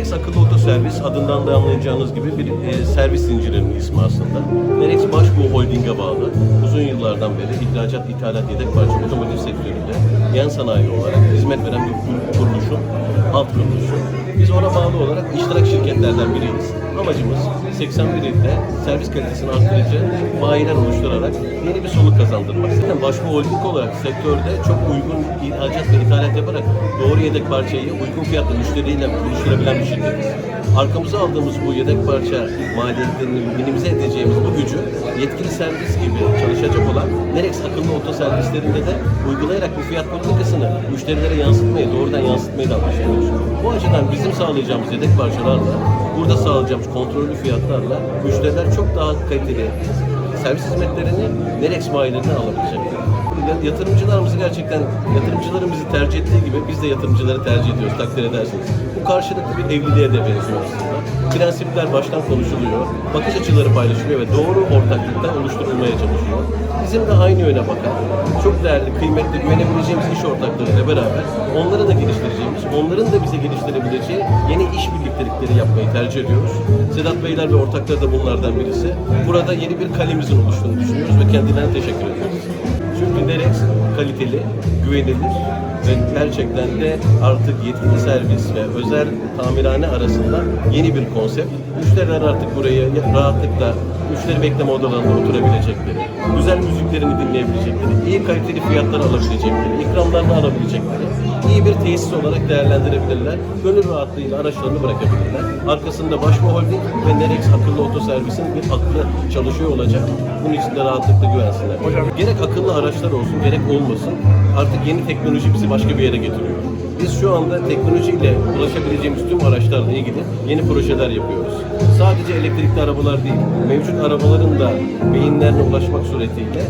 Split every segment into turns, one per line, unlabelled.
Nerex akıllı otoservis adından da anlayacağınız gibi bir e, servis zincirinin ismi aslında. Nerex Başbuğ Holding'e bağlı. Uzun yıllardan beri ihracat, ithalat, yedek parça otomotiv sektöründe yan sanayi olarak hizmet veren bir kur- kuruluşun, alt kuruluşu. Biz ona bağlı olarak iştirak şirketlerden biriyiz. Amacımız 81 ilde servis kalitesini arttırıcı bayiler oluşturarak yeni bir soluk kazandırmak. Zaten Başbuğ Holding olarak sektörde çok uygun ihracat ve ithalat yaparak doğru yedek parçayı uygun fiyatla müşteriyle buluşturabilen bir şirketiz. Arkamıza aldığımız bu yedek parça maliyetlerini minimize edeceğimiz bu gücü yetkili servis gibi çalışacak olan Nerex akıllı oto servislerinde de uygulayarak bu fiyat politikasını müşterilere yansıtmayı, doğrudan yansıtmayı da amaçlıyoruz. Bu açıdan bizim sağlayacağımız yedek parçalarla, burada sağlayacağımız kontrollü fiyatlarla müşteriler çok daha kaliteli servis hizmetlerini Nerex bayilerinden alabilecekler. Ya- Yatırımcılarımızı gerçekten yatırımcıların bizi tercih ettiği gibi biz de yatırımcıları tercih ediyoruz takdir edersiniz. Bu karşılıklı bir evliliğe de benziyor aslında. Prensipler baştan konuşuluyor, bakış açıları paylaşılıyor ve doğru ortaklıkta oluşturulmaya çalışıyor. Bizim de aynı yöne bakan, çok değerli, kıymetli, güvenebileceğimiz iş ortaklarıyla beraber onları da geliştireceğimiz, onların da bize geliştirebileceği yeni iş birliktelikleri yapmayı tercih ediyoruz. Sedat Beyler ve ortakları da bunlardan birisi. Burada yeni bir kalemizin oluştuğunu düşünüyoruz ve kendilerine teşekkür ediyoruz. Nerex kaliteli, güvenilir ve gerçekten de artık yetkili servis ve özel tamirhane arasında yeni bir konsept. Müşteriler artık buraya rahatlıkla müşteri bekleme odalarında oturabilecekleri, güzel müziklerini dinleyebilecekleri, iyi kaliteli fiyatlar alabilecekleri, ikramlarını alabilecekleri, iyi bir tesis olarak değerlendirebilirler. Gönül rahatlığıyla araçlarını bırakabilirler. Arkasında Başma Holding ve Nerex akıllı otoservisin bir aklı çalışıyor olacak. Bunun için de rahatlıkla güvensinler. Gerek akıllı araçlar olsun, gerek olmasın. Artık yeni teknoloji bizi başka bir yere getiriyor. Biz şu anda teknolojiyle ulaşabileceğimiz tüm araçlarla ilgili yeni projeler yapıyoruz. Sadece elektrikli arabalar değil, mevcut arabaların da beyinlerine ulaşmak suretiyle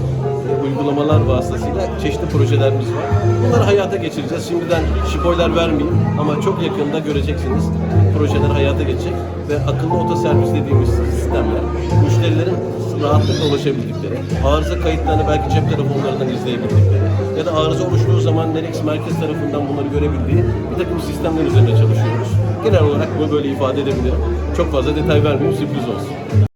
uygulamalar vasıtasıyla çeşitli projelerimiz var. Bunları hayata geçireceğiz. Şimdiden spoiler vermeyeyim ama çok yakında göreceksiniz projeler hayata geçecek ve akıllı otoservis dediğimiz sistemler müşterilerin rahatlıkla ulaşabildikleri, arıza kayıtlarını belki cep telefonlarından izleyebildikleri ya da arıza oluştuğu zaman Nerex merkez tarafından bunları görebildiği bir takım sistemler üzerine çalışıyoruz. Genel olarak bu böyle ifade edebilirim. Çok fazla detay vermeyeyim, sürpriz olsun.